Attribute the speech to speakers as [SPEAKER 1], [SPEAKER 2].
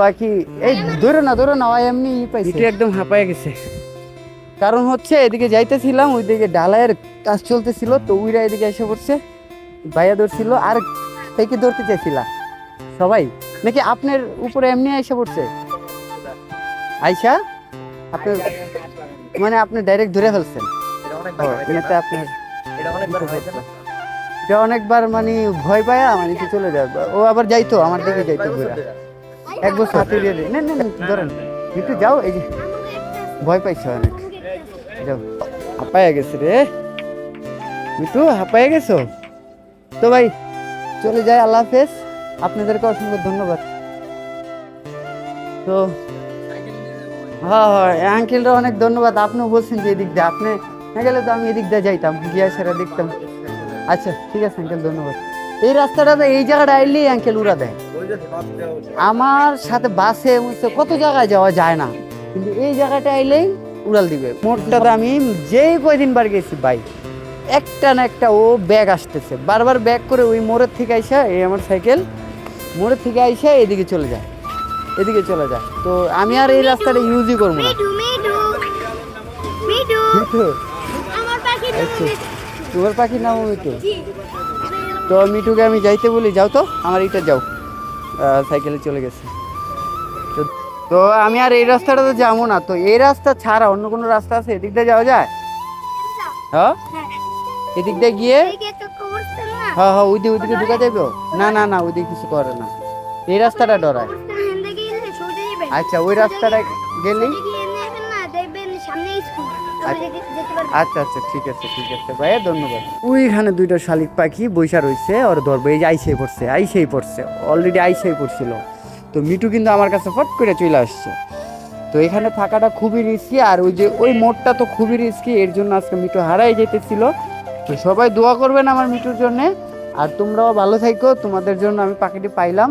[SPEAKER 1] পাখি এই ধরে না ধরে না এমনি পাইছে।
[SPEAKER 2] একদম হাঁপায় গেছে।
[SPEAKER 1] কারণ হচ্ছে এদিকে যাইতেছিলাম ওইদিকে ডালায়ের কাজ চলতেছিল তো উইরা এদিকে এসে পড়ছে ভাইয়া ধরছিল আর থেকে ধরতে চাইছিলা? সবাই? নাকি আপনার উপরে এমনি এসে পড়ছে? আইসা আপনি মানে আপনি ডাইরেক্ট ধরে ফেলছেন। ও, আপনার এটা অনেকবার মানে ভয় পায়া মানে কি চলে যায় ও আবার যাইতো আমার দিকে যাইতো ঘুরা। এক বছর হাতে দিয়ে দেয়। না না না, ধরেন একটু যাও এই যে ভয় পাইছে অনেক যাও হাঁপায়া গেছে রে মিটু হাঁপায়া গেছো তো ভাই চলে যায় আল্লাহ হাফেজ আপনাদেরকে অসংখ্য ধন্যবাদ তো হ্যাঁ হ্যাঁ আঙ্কেলরা অনেক ধন্যবাদ আপনিও বলছেন যে এদিক দিয়ে আপনি না গেলে তো আমি এদিক দিয়ে যাইতাম গিয়া সেরা দেখতাম আচ্ছা ঠিক আছে আঙ্কেল ধন্যবাদ এই রাস্তাটাতে এই জায়গাটা আইলেই আঙ্কেল উড়া দেয় আমার সাথে বাসে কত জায়গায় যাওয়া যায় না। কিন্তু এই জায়গাটা আইলেই উড়াল দিবে। মোটটাতে আমি যেই কয়দিন বার গেছি ভাই একটা না একটা ও ব্যাগ আসতেছে। বারবার ব্যাগ করে ওই মোড়ের থেকে আইসা এই আমার সাইকেল মোড়ের থেকে আইসা এদিকে চলে যায়। এদিকে চলে যায়। তো আমি আর এই রাস্তাটা ইউজই করব না। আচ্ছা তোমার পাখির নাম মিঠু? তো মিঠুকে আমি যাইতে বলি যাও তো আমার এইটা যাও। সাইকেলে চলে গেছে। তো- আমি আর এই রাস্তাটা তো যাব না তো এই রাস্তা ছাড়া অন্য কোনো রাস্তা আছে? এদিক দিয়ে যাওয়া যায়? হ্যাঁ? এদিক দিয়ে গিয়ে? হ্যাঁ হ্যাঁ ওই দিকে ওইদিকে ঢুকা যাবে না না না ওইদিকে কিছু করে না। এই রাস্তাটা ডরায়। আচ্ছা ওই রাস্তাটা গেলেই? আচ্ছা। আচ্ছা ঠিক আছে ঠিক আছে। ভাইয়া ধন্যবাদ। ওইখানে দুইটা শালিক পাখি বৈশা রয়েছে ওর ধরবে এই যে আইসেই পড়ছে আইসেই পড়ছে অলরেডি আইসেই পড়ছিল। তো মিটু কিন্তু আমার কাছে ফট করে চলে আসছে। তো এখানে থাকাটা খুবই রিস্কি আর ওই যে ওই মোড়টা তো খুবই রিস্কি এর জন্য আজকে মিটু হারাই যেতেছিল। তো সবাই দোয়া করবেন আমার মিটুর জন্যে। আর তোমরাও ভালো থাকো তোমাদের জন্য আমি পাখিটি পাইলাম।